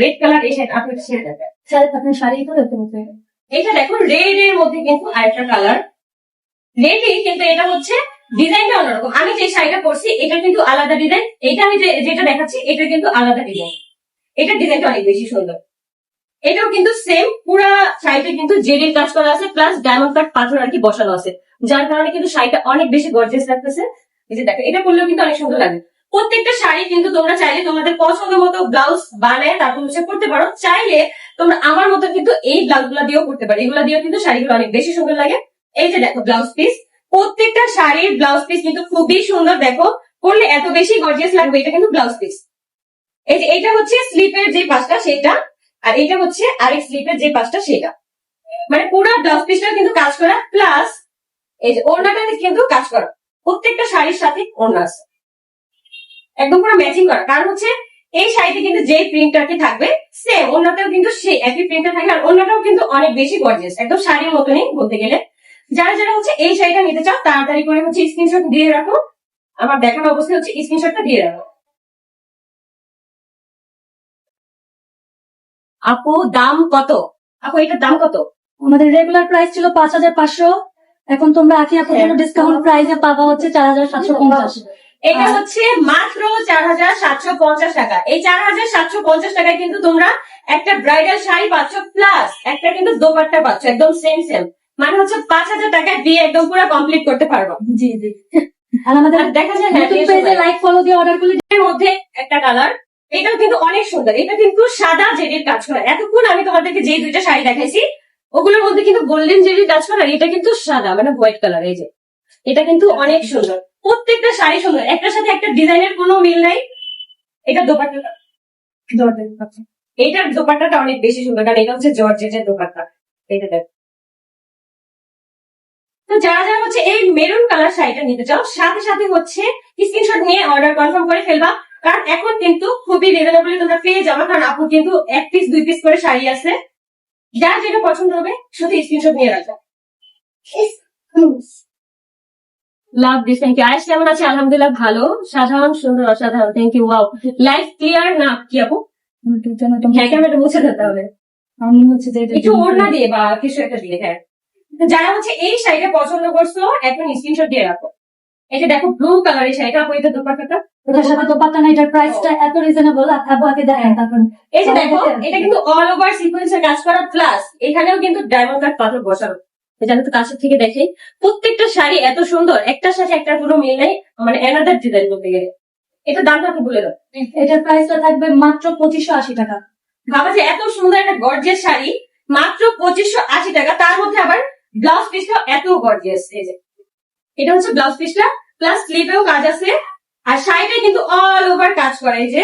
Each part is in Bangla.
রেড কালার এই শাড়ি আপনার ছেড়ে দেবে স্যার আপনার শাড়ি তো দেখতে এটা দেখো রেড এর মধ্যে কিন্তু আরেকটা কালার রেডই কিন্তু এটা হচ্ছে ডিজাইনটা অন্যরকম। আমি যে শাড়িটা পরছি, এটা কিন্তু আলাদা ডিজাইন। এটা আমি যেটা দেখাচ্ছি, এটা কিন্তু আলাদা ডিজাইন। এটা ডিজাইনটা অনেক বেশি সুন্দর। এটাও কিন্তু সেম পুরা শাড়িতে কিন্তু জেডির কাজ করা আছে প্লাস ডায়মন্ড কাট পাথর আর কি বসানো আছে। যার কারণে কিন্তু শাড়িটা অনেক বেশি গর্জিয়াস লাগতেছে। এই যে দেখো এটা করলেও কিন্তু অনেক সুন্দর লাগে। প্রত্যেকটা শাড়ি কিন্তু তোমরা চাইলে তোমাদের পছন্দ মতো ব্লাউজ বানায় তারপর হচ্ছে করতে পারো। চাইলে তোমরা আমার মতো কিন্তু এই ব্লাউজগুলা দিয়েও করতে পারো। এগুলা দিয়েও কিন্তু শাড়িগুলো অনেক বেশি সুন্দর লাগে। এই যে দেখো ব্লাউজ পিস প্রত্যেকটা শাড়ির ব্লাউজ পিস কিন্তু খুবই সুন্দর। দেখো করলে এত বেশি গর্জিয়াস লাগবে, এটা কিন্তু ব্লাউজ পিস এই যে এটা হচ্ছে স্লিপের যে পাশটা, সেটা। আর এটা হচ্ছে আরেক স্লিপের যে পাশটা, সেটা। মানে পুরো ব্লাউজ পিসটা কিন্তু কাজ করা প্লাস এই যে ওড়নাটাতে কিন্তু কাজ করা। প্রত্যেকটা শাড়ির সাথে ওড়না আছে। একদম পুরো ম্যাচিং করা। কারণ হচ্ছে এই শাড়িতে কিন্তু যে প্রিন্টটা কি থাকবে সেম অন্যটাও কিন্তু সেই একই প্রিন্টটা থাকবে আর অন্যটাও কিন্তু অনেক বেশি গর্জিয়াস একদম শাড়ির মতনই বলতে গেলে। যারা যারা হচ্ছে এই শাড়িটা নিতে চাও তাড়াতাড়ি করে হচ্ছে স্ক্রিনশট দিয়ে রাখো। আমার দেখানো অবস্থায় হচ্ছে স্ক্রিনশটটা দিয়ে রাখো। আপু দাম কত? আপু এটার দাম কত? আমাদের রেগুলার প্রাইস ছিল পাঁচ হাজার পাঁচশো। এখন তোমরা আখি আপুর জন্য হ্যাঁ। ডিসকাউন্ট প্রাইসে পাবা হচ্ছে চার হাজার সাতশো পঞ্চাশ। এটা হচ্ছে মাত্র চার হাজার সাতশো পঞ্চাশ টাকা। এই চার হাজার সাতশো পঞ্চাশ টাকায় কিন্তু তোমরা একটা ব্রাইডাল শাড়ি পাচ্ছ প্লাস একটা কিন্তু দোপাট্টা পাচ্ছ একদম সেম সেম মানে হচ্ছে পাঁচ হাজার টাকায় বিয়ে একদম পুরো কমপ্লিট করতে পারব। জি জি। আর আমাদের দেখা যায়। লাইক ফলো দিয়ে অর্ডার করলে এর মধ্যে একটা কালার এটাও কিন্তু অনেক সুন্দর। এটা কিন্তু সাদা জেডির কাজ করা। এতক্ষণ আমি তোমাদেরকে যে দুইটা শাড়ি দেখাইছি ওগুলোর মধ্যে কিন্তু গোল্ডেন জেডির কাজ করা এটা কিন্তু সাদা মানে হোয়াইট কালার এই যে। এটা কিন্তু অনেক সুন্দর। প্রত্যেকটা শাড়ি সুন্দর। একটার সাথে একটা ডিজাইনের কোনো মিল নাই। এটা দোপাট্টা। এইটার দোপাট্টাটা অনেক বেশি সুন্দর, কারণ এটা হচ্ছে জর্জেটের দোপাট্টা। এটা দেখ। তো যারা যারা হচ্ছে এই মেরুন কালার শাড়িটা নিতে চাও, সাথে সাথে হচ্ছে স্ক্রিনশট নিয়ে অর্ডার কনফার্ম করে ফেলবা। কারণ এখন কিন্তু খুবই রিজনেবলি তোমরা পেয়ে যাবে, কারণ আপু কিন্তু এক পিস দুই পিস করে শাড়ি আছে। যার যেটা পছন্দ হবে, শুধু স্ক্রিনশট নিয়ে রাখবা। লাভ দিস থ্যাংক ইউ আয়েশ কেমন আছে? আলহামদুলিল্লাহ ভালো। সাধারণ সুন্দর অসাধারণ thank you wow life clear না কি আপু? হ্যাঁ ক্যামেরাটা মুছে দিতে হবে। আমি হচ্ছে যে একটু ওড়না দিয়ে বা কিছু একটা দিয়ে হ্যাঁ। যারা হচ্ছে এই শাড়িটা পছন্দ করছ এখন স্ক্রিনশট দিয়ে রাখো। এই যে দেখো ব্লু কালার এই শাড়িটা আপু এটা দোপাট্টাটা? এটার সাথে পাতা না এটার প্রাইসটা এত রিজনেবল আপু আগে দেখেন তারপর এই যে দেখো এটা কিন্তু অল ওভার সিকোয়েন্সের কাজ করা প্লাস এখানেও কিন্তু ডায়মন্ড কাট পাথর বসানো। এটা আমি কাছের থেকে দেখি প্রত্যেকটা শাড়ি এত সুন্দর একটার সাথে একটা পুরো মিল নেই মানে এনাদার ডিজাইন বলতে গেলে। এটা দামটা আপনি বলে দাও? এটার প্রাইসটা থাকবে মাত্র পঁচিশশো আশি টাকা। ভাবা যে এত সুন্দর একটা গর্জিয়াস শাড়ি মাত্র পঁচিশশো আশি টাকা তার মধ্যে আবার ব্লাউজ পিসটা এত গর্জিয়াস এই যে। এটা হচ্ছে ব্লাউজ পিসটা প্লাস স্লিভেও কাজ আছে। আর শাড়িটা কিন্তু অল ওভার কাজ করে এই যে।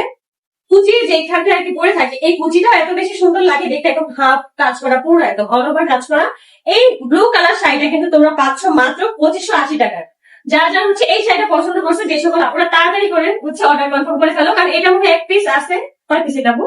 কুচি যেখানটা আর কি পরে থাকে, এই কুচিটাও এত বেশি সুন্দর লাগে দেখতে, একদম হাফ কাজ করা, পুরো একদম অল ওভার কাজ করা। এই ব্লু কালার শাড়িটা কিন্তু তোমরা পাচ্ছ মাত্র পঁচিশশো আশি টাকার। যারা যারা হচ্ছে এই শাড়িটা পছন্দ করছে, যে সকল আপনারা তাড়াতাড়ি করে হচ্ছে অর্ডার কনফার্ম করে ফেলো, কারণ এটা মধ্যে এক পিস আছে। কয় পিস আপু?